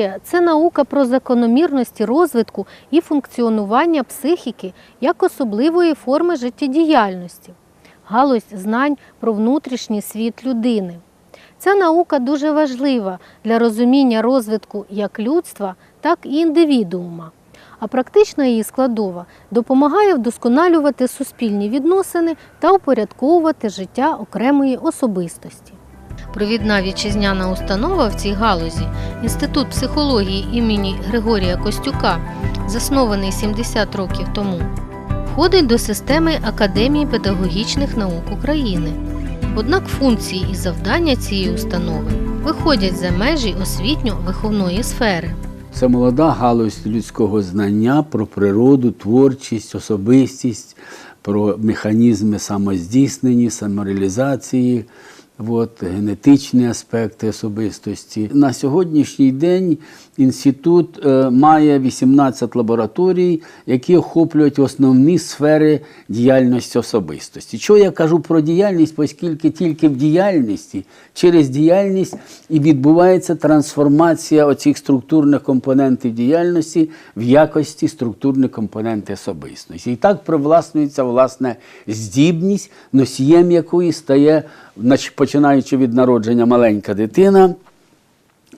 Психологія це наука про закономірності розвитку і функціонування психіки як особливої форми життєдіяльності, галузь знань про внутрішній світ людини. Ця наука дуже важлива для розуміння розвитку як людства, так і індивідуума. А практична її складова допомагає вдосконалювати суспільні відносини та упорядковувати життя окремої особистості. Провідна вітчизняна установа в цій галузі Інститут психології імені Григорія Костюка, заснований 70 років тому, входить до системи Академії педагогічних наук України. Однак функції і завдання цієї установи виходять за межі освітньо-виховної сфери. Це молода галузь людського знання про природу, творчість, особистість, про механізми самоздійснення, самореалізації, от, генетичні аспекти особистості. На сьогоднішній день інститут е, має 18 лабораторій, які охоплюють основні сфери діяльності особистості. Чого я кажу про діяльність, оскільки тільки в діяльності, через діяльність і відбувається трансформація оцих структурних компонентів діяльності в якості структурних компонентів особистості. І так привласнюється власне здібність, носієм якої стає, починаючи від народження маленька дитина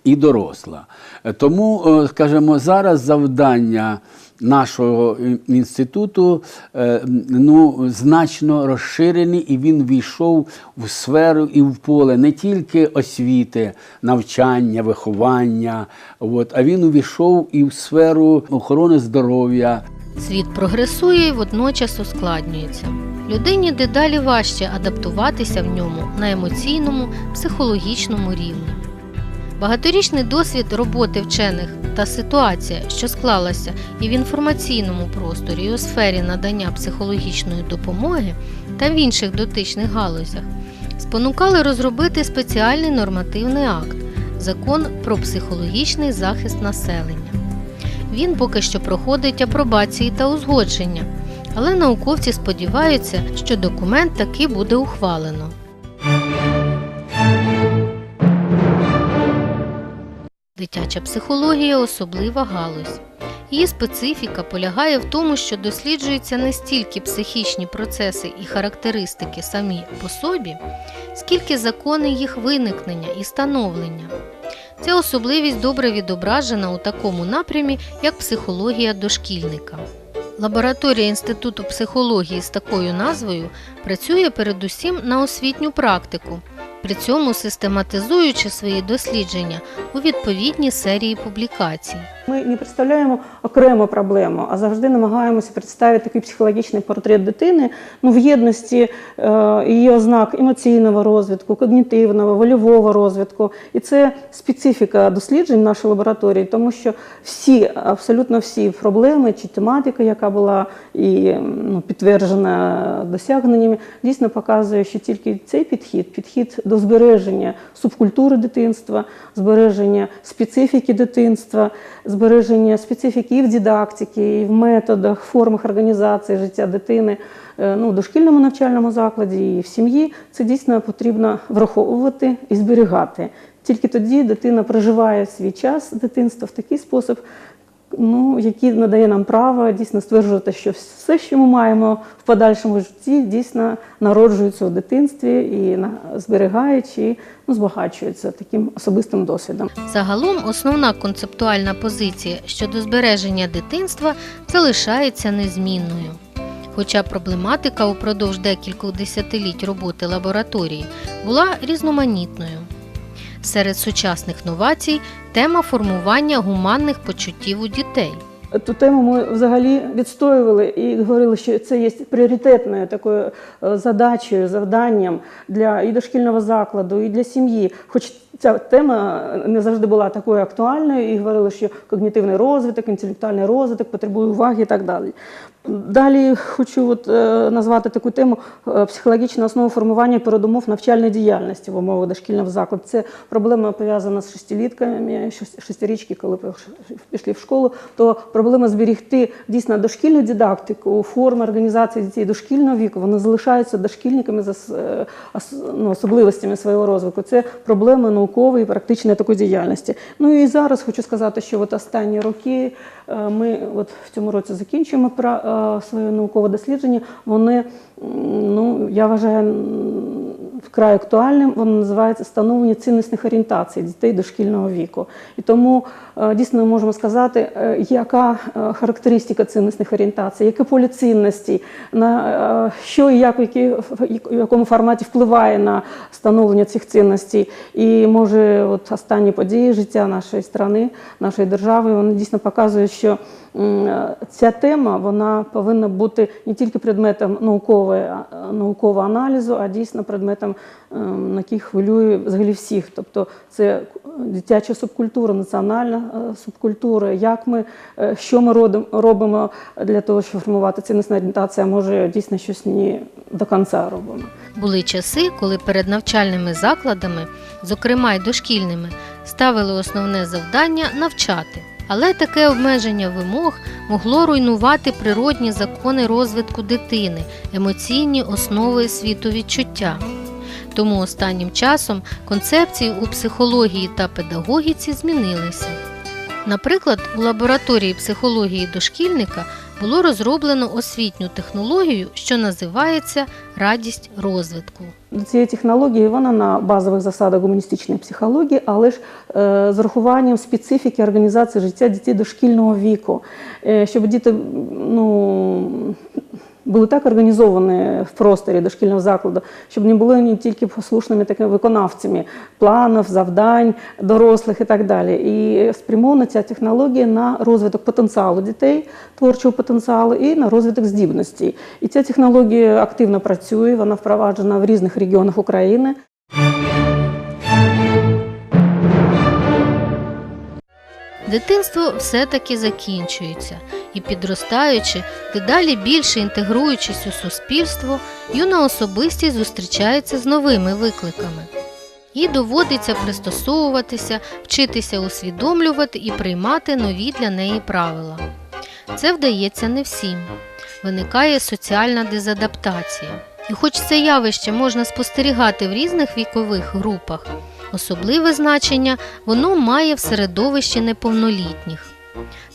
і доросла. Тому, е, скажімо, зараз завдання нашого інституту е, ну, значно розширений, і він війшов в сферу і в поле не тільки освіти, навчання, виховання, от, а він увійшов і в сферу охорони здоров'я, Світ прогресує і водночас ускладнюється. Людині дедалі важче адаптуватися в ньому на емоційному, психологічному рівні. Багаторічний досвід роботи вчених та ситуація, що склалася і в інформаційному просторі, і у сфері надання психологічної допомоги та в інших дотичних галузях, спонукали розробити спеціальний нормативний акт закон про психологічний захист населення. Він поки що проходить апробації та узгодження, але науковці сподіваються, що документ таки буде ухвалено. Дитяча психологія особлива галузь. Її специфіка полягає в тому, що досліджуються не стільки психічні процеси і характеристики самі по собі, скільки закони їх виникнення і становлення. Ця особливість добре відображена у такому напрямі, як психологія дошкільника. Лабораторія Інституту психології з такою назвою працює передусім на освітню практику, при цьому систематизуючи свої дослідження у відповідній серії публікацій. Ми не представляємо окрему проблему, а завжди намагаємося представити такий психологічний портрет дитини ну, в єдності е, її ознак емоційного розвитку, когнітивного, вольового розвитку. І це специфіка досліджень нашої лабораторії, тому що всі, абсолютно всі проблеми чи тематика, яка була і ну, підтверджена досягненнями, дійсно показує, що тільки цей підхід, підхід до збереження субкультури дитинства, збереження специфіки дитинства, збереження специфіки і в дидактиці, і в методах, формах організації життя дитини е, ну, в дошкільному навчальному закладі і в сім'ї, це дійсно потрібно враховувати і зберігати. Тільки тоді дитина проживає свій час дитинства в такий спосіб, ну, який надає нам право дійсно стверджувати, що все, що ми маємо в подальшому житті, дійсно народжується у дитинстві і на- зберігаючи, ну, збагачується таким особистим досвідом. Загалом основна концептуальна позиція щодо збереження дитинства залишається незмінною. Хоча проблематика упродовж декількох десятиліть роботи лабораторії була різноманітною. Серед сучасних новацій тема формування гуманних почуттів у дітей. Ту тему ми взагалі відстоювали і говорили, що це є пріоритетною такою е, задачею, завданням для і дошкільного закладу, і для сім'ї. Хоч ця тема не завжди була такою актуальною, і говорили, що когнітивний розвиток, інтелектуальний розвиток потребує уваги і так далі. Далі хочу от, е, назвати таку тему е, психологічна основа формування передумов навчальної діяльності в умовах дошкільного закладу. Це проблема пов'язана з шестилітками, шест- шестирічки, коли пішли в школу, то проблема зберігти дійсно дошкільну дидактику, форми організації дітей дошкільного віку, вони залишаються дошкільниками за е, ну, особливостями свого розвитку. Це проблема наукової і практичної такої діяльності. Ну і зараз хочу сказати, що от останні роки е, ми от в цьому році закінчуємо пра- своє наукове дослідження. Вони, ну я вважаю, вкрай актуальним. Воно називається становлення цінностних орієнтацій дітей дошкільного віку. І тому е, дійсно ми можемо сказати, е, яка е, характеристика цінностних орієнтацій, які полі цінності, на е, що і як в, якому форматі впливає на становлення цих цінностей. І може, от останні події життя нашої країни, нашої держави, вони дійсно показують, що е, ця тема вона повинна бути не тільки предметом наукової, наукового аналізу, а дійсно предметом, ем, який хвилює взагалі всіх. Тобто це дитяча субкультура, національна е, субкультура. Як ми, е, що ми робимо для того, щоб формувати цінностна орієнтація, може дійсно щось не до кінця робимо. Були часи, коли перед навчальними закладами, зокрема й дошкільними, ставили основне завдання навчати. Але таке обмеження вимог могло руйнувати природні закони розвитку дитини, емоційні основи світовідчуття. Тому останнім часом концепції у психології та педагогіці змінилися. Наприклад, у лабораторії психології дошкільника було розроблено освітню технологію, що називається радість розвитку. Цієї технології вона на базових засадах гуманістичної психології, але ж е, з урахуванням специфіки організації життя дітей дошкільного віку, е, щоб діти ну, були так організовані в просторі дошкільного закладу, щоб не були не тільки послушними такими виконавцями планів, завдань, дорослих і так далі. І спрямована ця технологія на розвиток потенціалу дітей, творчого потенціалу і на розвиток здібностей. І ця технологія активно працює, вона впроваджена в різних регіонах України. Дитинство все-таки закінчується, і підростаючи, дедалі більше інтегруючись у суспільство, юна особистість зустрічається з новими викликами. Їй доводиться пристосовуватися, вчитися усвідомлювати і приймати нові для неї правила. Це вдається не всім. Виникає соціальна дезадаптація. І хоч це явище можна спостерігати в різних вікових групах, особливе значення воно має в середовищі неповнолітніх.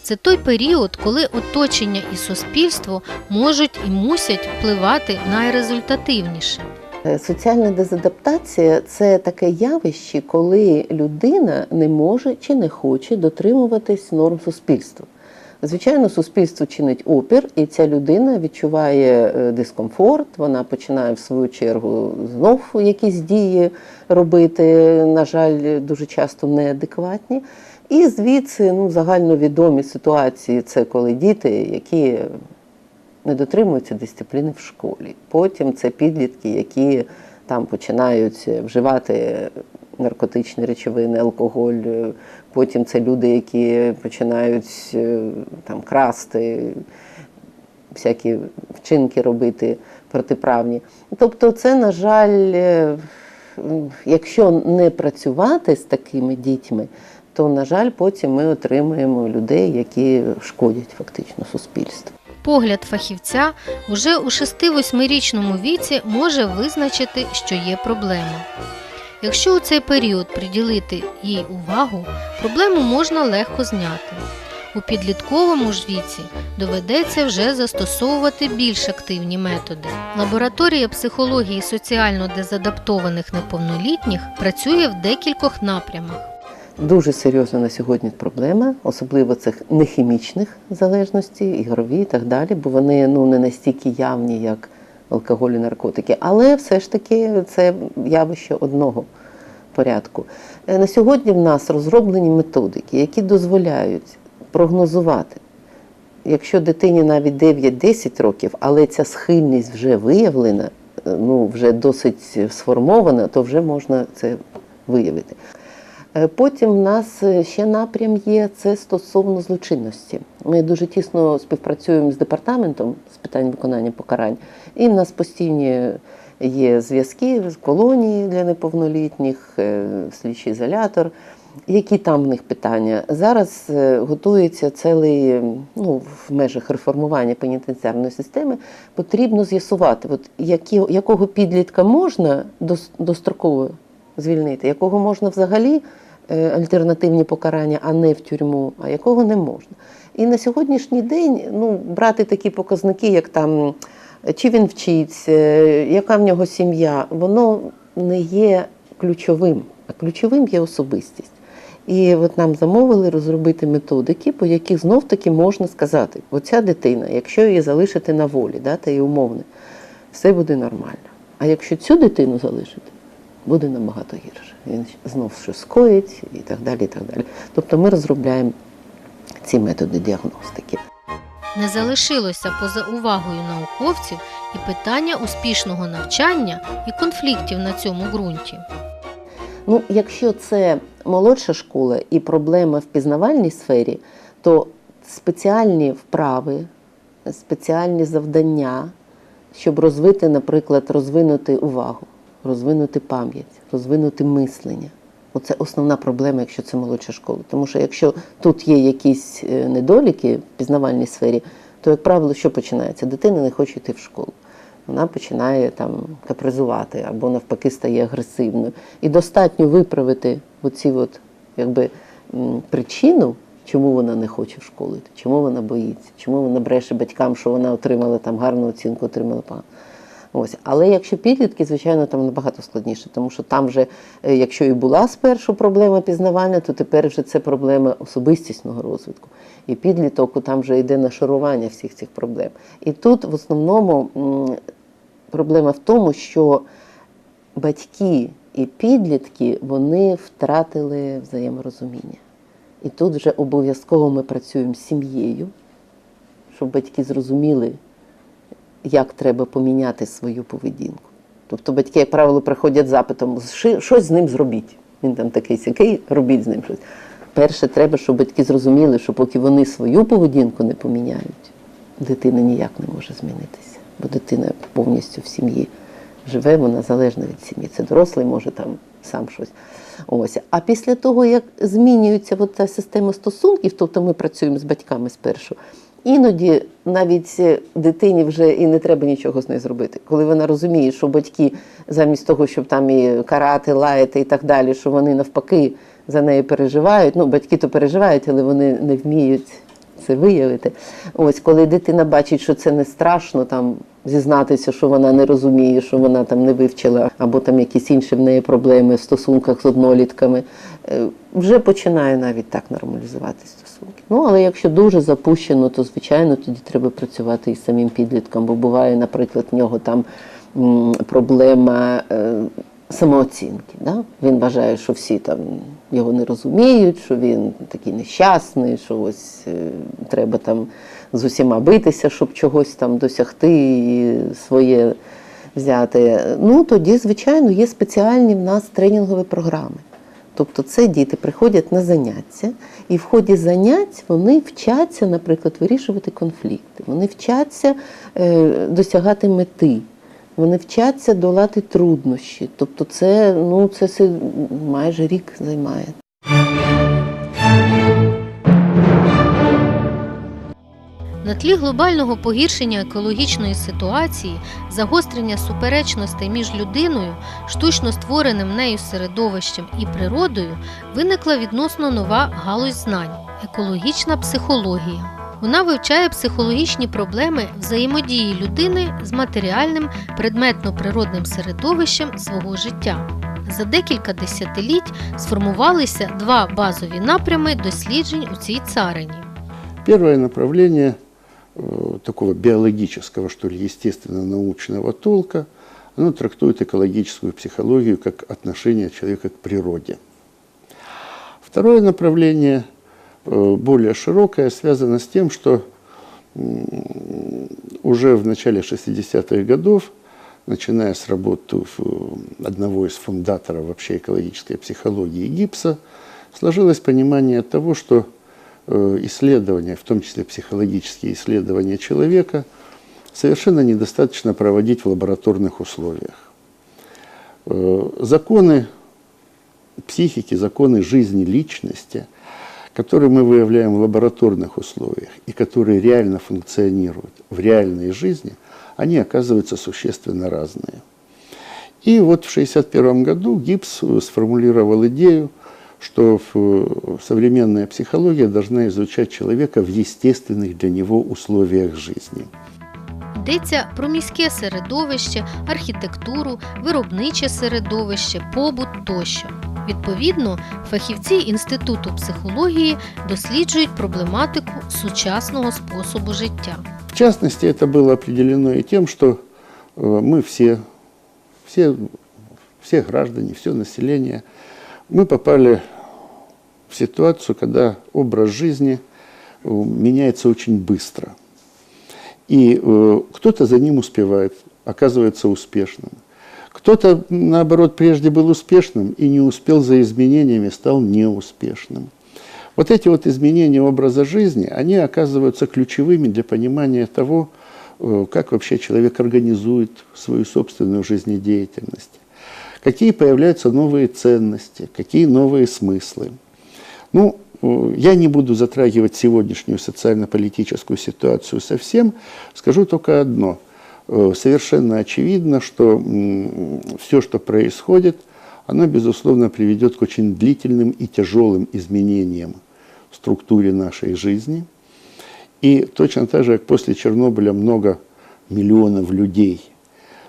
Це той період, коли оточення і суспільство можуть і мусять впливати найрезультативніше. Е, Соціальна дезадаптація це таке явище, коли людина не може чи не хоче дотримуватись норм суспільства. Звичайно, суспільство чинить опір, і ця людина відчуває е, дискомфорт, вона починає в свою чергу знов якісь дії робити, на жаль, дуже часто неадекватні. І звідси ну, загальновідомі ситуації це коли діти, які не дотримуються дисципліни в школі. Потім це підлітки, які там починають вживати наркотичні речовини, алкоголь. Потім це люди, які починають е, там красти, всякі вчинки робити протиправні. Тобто, це, на жаль, е, якщо не працювати з такими дітьми, то, на жаль, потім ми отримуємо людей, які шкодять фактично суспільству. Погляд фахівця уже у 6-8-річному віці може визначити, що є проблема. Якщо у цей період приділити їй увагу, проблему можна легко зняти. У підлітковому ж віці доведеться вже застосовувати більш активні методи. Лабораторія психології соціально дезадаптованих неповнолітніх працює в декількох напрямах. Дуже серйозна на сьогодні проблема, особливо цих нехімічних залежностей, ігрові і так далі, бо вони ну не настільки явні, як алкоголь і наркотики. Але все ж таки це явище одного порядку. Е, На сьогодні в нас розроблені методики, які дозволяють прогнозувати. Якщо дитині навіть 9-10 років, але ця схильність вже виявлена, е, ну вже досить сформована, то вже можна це виявити. Е, Потім в нас е, ще напрям є це стосовно злочинності. Ми дуже тісно співпрацюємо з департаментом з питань виконання покарань, і в нас постійні є зв'язки з колонії для неповнолітніх, е, слідчий ізолятор. Які там в них питання? Зараз готується цілий, ну, в межах реформування пенітенціарної системи, потрібно з'ясувати, от які, якого підлітка можна достроково звільнити, якого можна взагалі альтернативні покарання, а не в тюрму, а якого не можна. І на сьогоднішній день ну, брати такі показники, як там е, чи він вчиться, е, яка в нього сім'я, воно не є ключовим, а ключовим є особистість. І от нам замовили розробити методики, по яких знов таки можна сказати, оця дитина, якщо її залишити на волі, да, та й умовне, все буде нормально. А якщо цю дитину залишити, буде набагато гірше. Він знов щось скоїть і так далі. і так далі. Тобто ми розробляємо ці методи діагностики. Не залишилося поза увагою науковців і питання успішного навчання і конфліктів на цьому ґрунті. Ну, якщо це молодша школа і проблема в пізнавальній сфері, то спеціальні вправи, спеціальні завдання, щоб розвити, наприклад, розвинути увагу, розвинути пам'ять, розвинути мислення. Оце основна проблема, якщо це молодша школа. Тому що якщо тут є якісь е, недоліки в пізнавальній сфері, то, як правило, що починається? Дитина не хоче йти в школу. Вона починає там капризувати або навпаки стає агресивною. І достатньо виправити оці от, якби, причину, чому вона не хоче в школу йти, чому вона боїться, чому вона бреше батькам, що вона отримала там гарну оцінку, отримала погану. Ось. Але якщо підлітки, звичайно, там набагато складніше, тому що там вже, е, якщо і була спершу проблема пізнавання, то тепер вже це проблема особистісного розвитку. І підліток там вже йде нашарування всіх цих проблем. І тут в основному проблема в тому, що батьки і підлітки вони втратили взаєморозуміння. І тут вже обов'язково ми працюємо з сім'єю, щоб батьки зрозуміли, як треба поміняти свою поведінку. Тобто батьки, як правило, приходять запитом, щось з ним зробіть. Він там такий сякий, робіть з ним щось. Перше, треба, щоб батьки зрозуміли, що поки вони свою поведінку не поміняють, дитина ніяк не може змінитися. Бо дитина повністю в сім'ї живе, вона залежна від сім'ї. Це дорослий може там сам щось. Ось. А після того, як змінюється от система стосунків, тобто ми працюємо з батьками спершу, іноді навіть е, дитині вже і не треба нічого з нею зробити. Коли вона розуміє, що батьки замість того, щоб там і карати, лаяти і так далі, що вони навпаки за нею переживають. Ну, батьки то переживають, але вони не вміють це виявити. Ось коли дитина бачить, що це не страшно, там зізнатися, що вона не розуміє, що вона там не вивчила, або там якісь інші в неї проблеми в стосунках з однолітками, е, вже починає навіть так нормалізувати стосунки. Ну але якщо дуже запущено, то звичайно тоді треба працювати із самим підлітком, бо буває, наприклад, в нього там проблема. е, Самооцінки. Да? Він вважає, що всі там його не розуміють, що він такий нещасний, що ось е, треба там з усіма битися, щоб чогось там досягти і своє взяти. Ну тоді, звичайно, є спеціальні в нас тренінгові програми. Тобто це діти приходять на заняття, і в ході занять вони вчаться, наприклад, вирішувати конфлікти, вони вчаться е, досягати мети. Вони вчаться долати труднощі. Тобто, це ну це майже рік займає. На тлі глобального погіршення екологічної ситуації, загострення суперечностей між людиною, штучно створеним нею середовищем і природою, виникла відносно нова галузь знань екологічна психологія. Вона вивчає психологічні проблеми взаємодії людини з матеріальним предметно-природним середовищем свого життя. За декілька десятиліть сформувалися два базові напрями досліджень у цій царині. Первое направление э, такого биологического, что ли, естественно-научного толка, оно трактует экологическую психологию как отношение человека к природе. Второе направление, э, более широкое, связано с тем, что уже в начале 60-х годов, начиная с работы одного из фундаторов вообще экологической психологии Гипса, сложилось понимание того, что э, исследования, в том числе психологические исследования человека, совершенно недостаточно проводить в лабораторных условиях. Э, Законы психики, законы жизни личности, которые мы выявляем в лабораторных условиях и которые реально функционируют в реальной жизни, они оказываются существенно разные. И вот в 1961 году Гибс э, сформулировал идею, что в- э, современная психология должна изучать человека в естественных для него условиях жизни. Йдеться про міське середовище, архітектуру, виробниче середовище, побут тощо. Відповідно, фахівці Інституту психології досліджують проблематику сучасного способу життя. В частности, это было определено и тем, что э, мы все, все, все граждане, все население, мы попали в ситуацию, когда образ жизни э, меняется очень быстро. И э, кто-то за ним успевает, оказывается успешным. Кто-то, наоборот, прежде был успешным и не успел за изменениями, стал неуспешным. Вот эти вот изменения образа жизни, они оказываются ключевыми для понимания того, э, как вообще человек организует свою собственную жизнедеятельность, какие появляются новые ценности, какие новые смыслы. Ну, э, я не буду затрагивать сегодняшнюю социально-политическую ситуацию совсем, скажу только одно. Э, Совершенно очевидно, что все, что происходит, оно, безусловно, приведет к очень длительным и тяжелым изменениям в структуре нашей жизни. И точно так же, как после Чернобыля много миллионов людей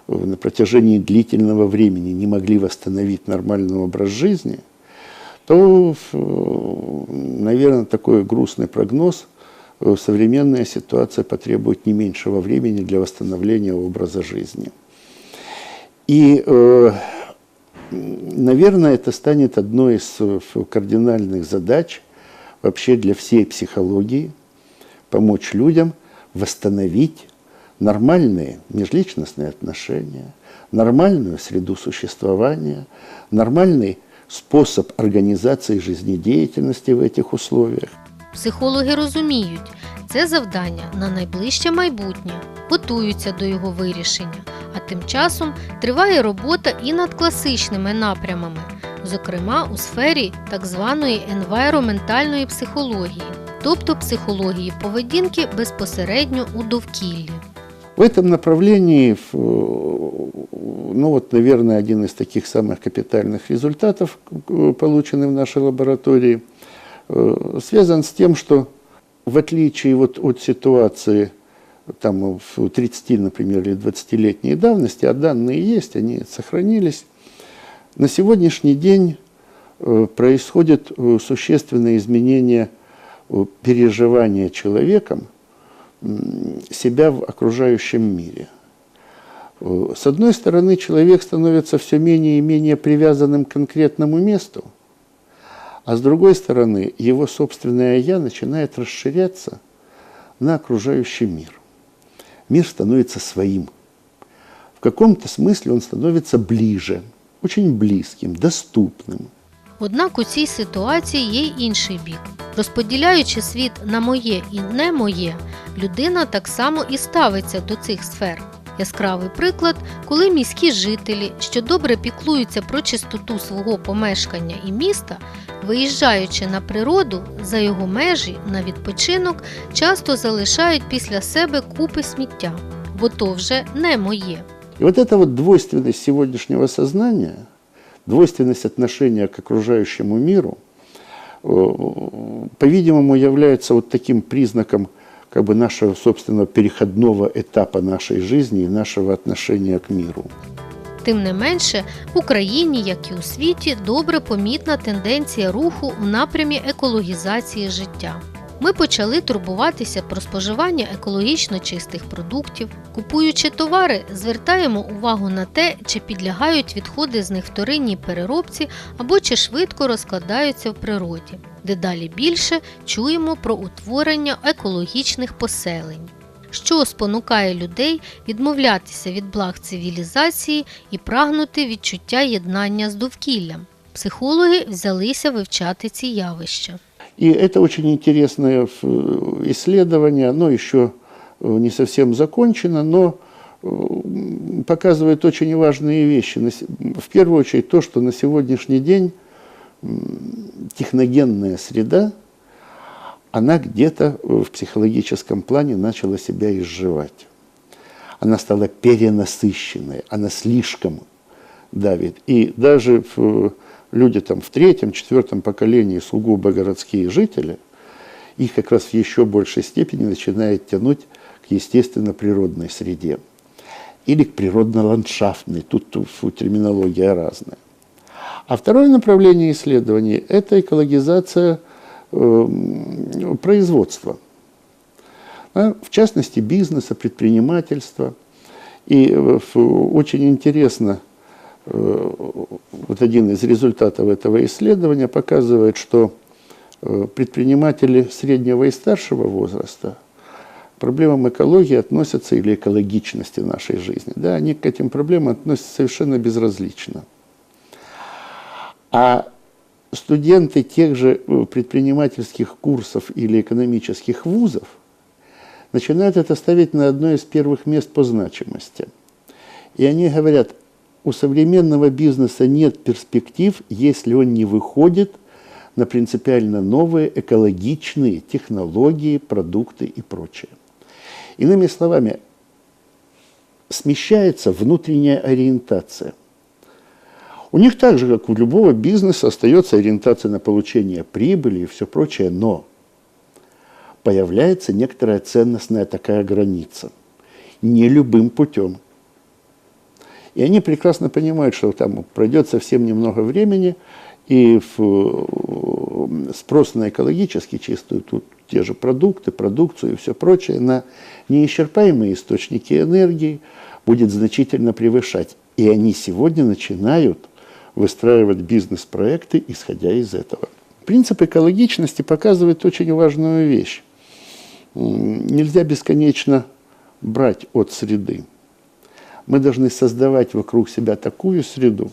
на протяжении длительного времени не могли восстановить нормальный образ жизни, то, наверное, такой грустный прогноз, э, современная ситуация потребует не меньшего времени для восстановления образа жизни. И, э, наверное, это станет одной из э, кардинальных задач вообще для всей психологии – помочь людям восстановить нормальные межличностные отношения, нормальную среду существования, нормальный способ организации жизнедеятельности в этих условиях. Психологи розуміють, це завдання на найближче майбутнє, готуються до його вирішення, а тим часом триває робота і над класичними напрямами, зокрема у сфері так званої енвайроментальної психології, тобто психології поведінки безпосередньо у довкіллі. В этом направлении, в, ну вот, наверное, один из таких самых капитальных результатов, э, полученный в нашей лаборатории, э, связан с тем, что в отличие вот от ситуации там, в 30, например, или 20-летней давности, а данные есть, они сохранились, на сегодняшний день э, происходят э, существенные изменения э, переживания человеком себя в окружающем мире. Э, С одной стороны, человек становится все менее и менее привязанным к конкретному месту, а с другой стороны, его собственное «я» начинает расширяться на окружающий мир. Мир становится своим. В каком-то смысле он становится ближе, очень близким, доступным. Однак у цій ситуації є й інший бік. Розподіляючи світ на моє і не моє, людина так само і ставиться до цих сфер. Яскравий приклад, коли міські жителі, що добре піклуються про чистоту свого помешкання і міста, виїжджаючи на природу за його межі на відпочинок, часто залишають після себе купи сміття, бо то вже не моє. И вот эта вот двойственность сегодняшнего сознания, двойственность отношения к окружающему миру, э, по-видимому, является вот таким признаком как бы нашего собственного переходного этапа нашей жизни и нашего отношения к миру. Тим не менше, в Україні, як і у світі, добре помітна тенденція руху в напрямі екологізації життя. Ми почали турбуватися про споживання екологічно чистих продуктів. Купуючи товари, звертаємо увагу на те, чи підлягають відходи з них вторинній переробці або чи швидко розкладаються в природі. Дедалі більше чуємо про утворення екологічних поселень що спонукає людей відмовлятися від благ цивілізації і прагнути відчуття єднання з довкіллям. Психологи взялися вивчати ці явища. И это очень интересное э, исследование, оно еще э, не совсем закончено, но э, показывает очень важные вещи. В первую очередь то, что на сегодняшний день техногенная среда, она где-то в психологическом плане начала себя изживать. Она стала перенасыщенной, она слишком давит. И даже в- люди там в третьем, четвертом поколении сугубо городские жители, их как раз в еще большей степени начинает тянуть к естественно-природной среде или к природно-ландшафтной. Тут фу, терминология разная. А второе направление исследований – это экологизация эм, производства. А, В частности, бизнеса, предпринимательства. И э, очень интересно, э, вот один из результатов этого исследования показывает, что э, предприниматели среднего и старшего возраста проблемам экологии относятся или экологичности нашей жизни. Да, они к этим проблемам относятся совершенно безразлично. А студенты тех же э, предпринимательских курсов или экономических вузов начинают это ставить на одно из первых мест по значимости. И они говорят, у современного бизнеса нет перспектив, если он не выходит на принципиально новые экологичные технологии, продукты и прочее. Иными словами, смещается внутренняя ориентация. У них так же, как у любого бизнеса, остается ориентация на получение прибыли и все прочее, но появляется некоторая ценностная такая граница. Не любым путем. И они прекрасно понимают, что там пройдет совсем немного времени, и в- спрос на экологически чистую, тут те же продукты, продукцию и все прочее, на неисчерпаемые источники энергии будет значительно превышать. И они сегодня начинают выстраивать бизнес-проекты, исходя из этого. Принцип экологичности показывает очень важную вещь. Нельзя бесконечно брать от среды. Мы должны создавать вокруг себя такую среду,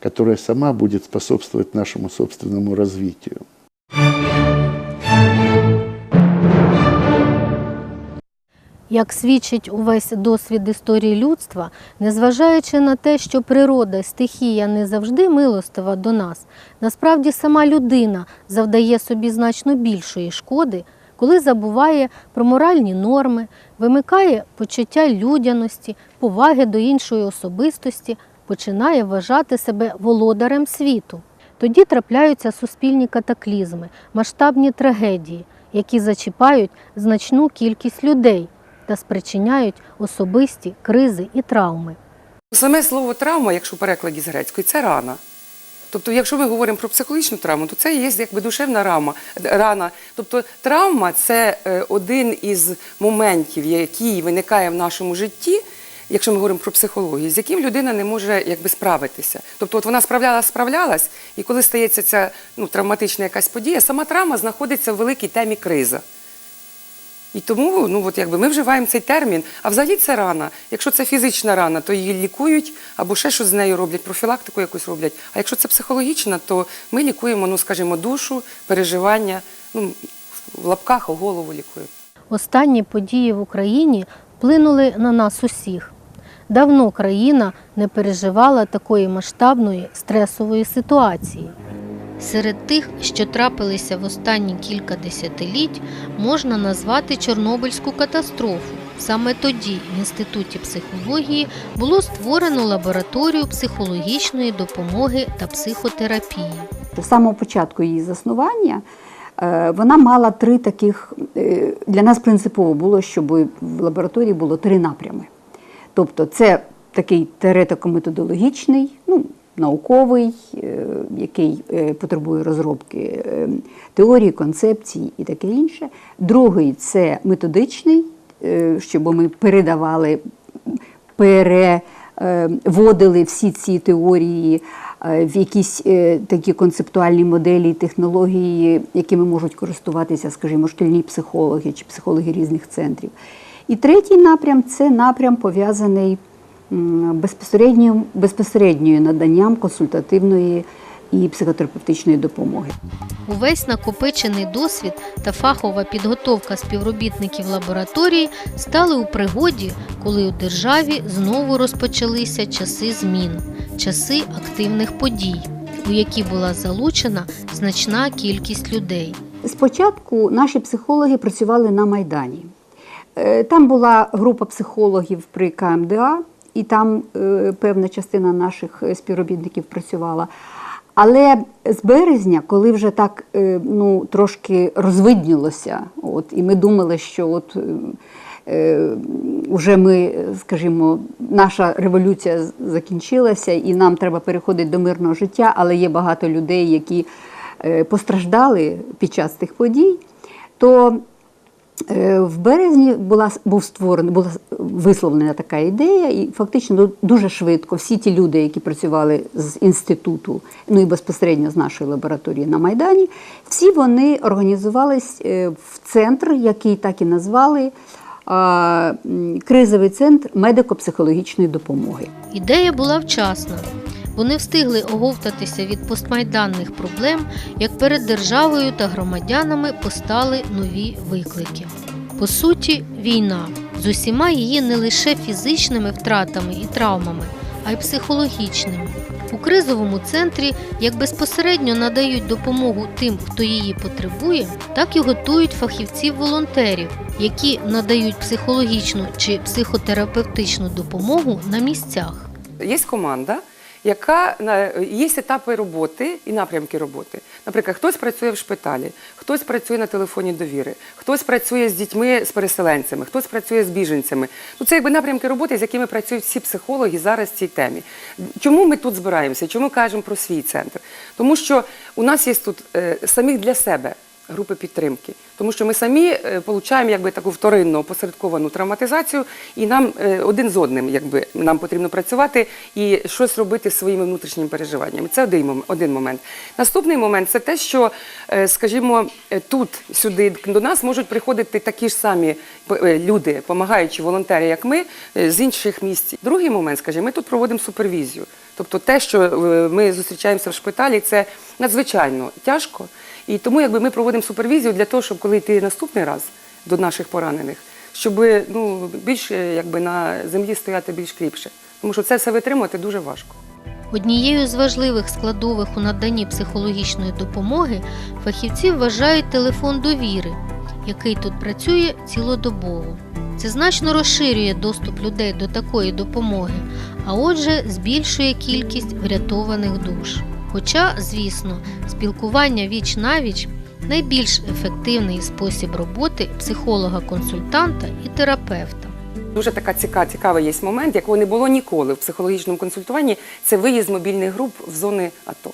которая сама будет способствовать нашему собственному развитию. Як свідчить увесь досвід історії людства, незважаючи на те, що природа, стихія не завжди милостива до нас, насправді сама людина завдає собі значно більшої шкоди, коли забуває про моральні норми, вимикає почуття людяності, поваги до іншої особистості, починає вважати себе володарем світу. Тоді трапляються суспільні катаклізми, масштабні трагедії, які зачіпають значну кількість людей та спричиняють особисті кризи і травми. Саме слово травма, якщо перекладі з грецької, це рана. Тобто, якщо ми говоримо про психологічну травму, то це є якби душевна рама, рана. Тобто травма це е, один із моментів, який виникає в нашому житті, якщо ми говоримо про психологію, з яким людина не може якби справитися. Тобто, от вона справлялась, справлялась, і коли стається ця ну, травматична якась подія, сама травма знаходиться в великій темі криза. І тому ну, от, якби ми вживаємо цей термін, а взагалі це рана. Якщо це фізична рана, то її лікують або ще щось з нею роблять, профілактику якусь роблять. А якщо це психологічна, то ми лікуємо, ну скажімо, душу, переживання, ну, в лапках голову лікуємо. Останні події в Україні вплинули на нас усіх. Давно країна не переживала такої масштабної стресової ситуації. Серед тих, що трапилися в останні кілька десятиліть, можна назвати Чорнобильську катастрофу. Саме тоді в Інституті психології було створено лабораторію психологічної допомоги та психотерапії. З самого початку її заснування е, вона мала три таких е, для нас принципово було, щоб в лабораторії було три напрями. Тобто, це такий теоретико-методологічний, ну, науковий, е, який е, потребує розробки е, теорії, концепцій і таке інше. Другий це методичний, щоб ми передавали переводили всі ці теорії в якісь такі концептуальні моделі, технології, якими можуть користуватися, скажімо, шкільні психологи чи психологи різних центрів. І третій напрям це напрям пов'язаний безпосередньо, безпосередньою наданням консультативної і психотерапевтичної допомоги. Увесь накопичений досвід та фахова підготовка співробітників лабораторії стали у пригоді, коли у державі знову розпочалися часи змін, часи активних подій, у які була залучена значна кількість людей. Спочатку наші психологи працювали на Майдані. Е, Там була група психологів при КМДА, і там е, певна частина наших е, співробітників працювала. Але з березня, коли вже так е, ну, трошки розвиднілося, от, і ми думали, що от, вже ми, скажімо, наша революція закінчилася, і нам треба переходити до мирного життя, але є багато людей, які постраждали під час цих подій, то В березні була був створений, була висловлена така ідея, і фактично дуже швидко всі ті люди, які працювали з інституту, ну і безпосередньо з нашої лабораторії на Майдані, всі вони організувались е, в центр, який так і назвали кризовий центр медико-психологічної допомоги. Ідея була вчасна. Вони встигли оговтатися від постмайданних проблем, як перед державою та громадянами постали нові виклики. По суті, війна з усіма її не лише фізичними втратами і травмами, а й психологічними. У кризовому центрі як безпосередньо надають допомогу тим, хто її потребує, так і готують фахівців-волонтерів, які надають психологічну чи психотерапевтичну допомогу на місцях. Є команда, яка є етапи роботи і напрямки роботи. Наприклад, хтось працює в шпиталі, хтось працює на телефоні довіри, хтось працює з дітьми, з переселенцями, хтось працює з біженцями. Ну це якби напрямки роботи, з якими працюють всі психологи зараз в цій темі. Чому ми тут збираємося? Чому кажемо про свій центр? Тому що у нас є тут е, самих для себе групи підтримки, тому що ми самі е, получаємо якби таку вторинну опосередковану травматизацію, і нам е, один з одним, якби нам потрібно працювати і щось робити своїми внутрішніми переживаннями. Це один момент. Наступний момент це те, що, е, скажімо, тут сюди до нас можуть приходити такі ж самі люди, допомагаючі волонтери, як ми, з інших місць. Другий момент, скажімо, ми тут проводимо супервізію. Тобто те, що ми зустрічаємося в шпиталі, це надзвичайно тяжко. І тому якби ми проводимо супервізію для того, щоб коли йти наступний раз до наших поранених, щоб ну, більш якби на землі стояти більш кріпше. Тому що це все витримувати дуже важко. Однією з важливих складових у наданні психологічної допомоги фахівці вважають телефон довіри, який тут працює цілодобово. Це значно розширює доступ людей до такої допомоги, а отже, збільшує кількість врятованих душ. Хоча, звісно, спілкування віч навіч найбільш ефективний спосіб роботи психолога-консультанта і терапевта. Дуже така ціка, цікавий є момент, якого не було ніколи в психологічному консультуванні. Це виїзд мобільних груп в зони АТО.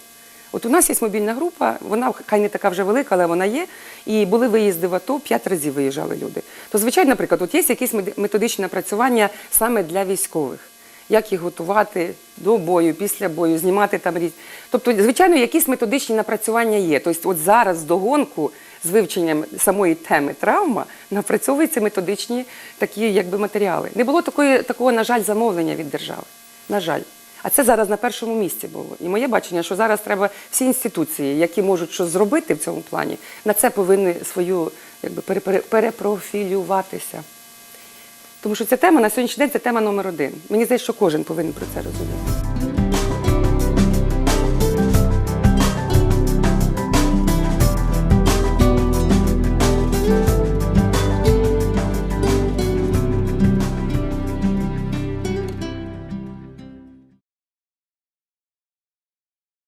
От у нас є мобільна група, вона хай не така вже велика, але вона є. І були виїзди в АТО, п'ять разів виїжджали люди. То, звичайно, наприклад, от є якісь методичні напрацювання саме для військових. Як їх готувати до бою, після бою, знімати там різ. Тобто, звичайно, якісь методичні напрацювання є. Тобто, от зараз догонку з вивченням самої теми травма напрацьовуються методичні такі якби матеріали. Не було такої, такого, на жаль, замовлення від держави. На жаль. А це зараз на першому місці було. І моє бачення, що зараз треба всі інституції, які можуть щось зробити в цьому плані, на це повинні свою якби пере- пере- перепрофілюватися. Тому що ця тема на сьогоднішній день це тема номер один. Мені здається, що кожен повинен про це розуміти.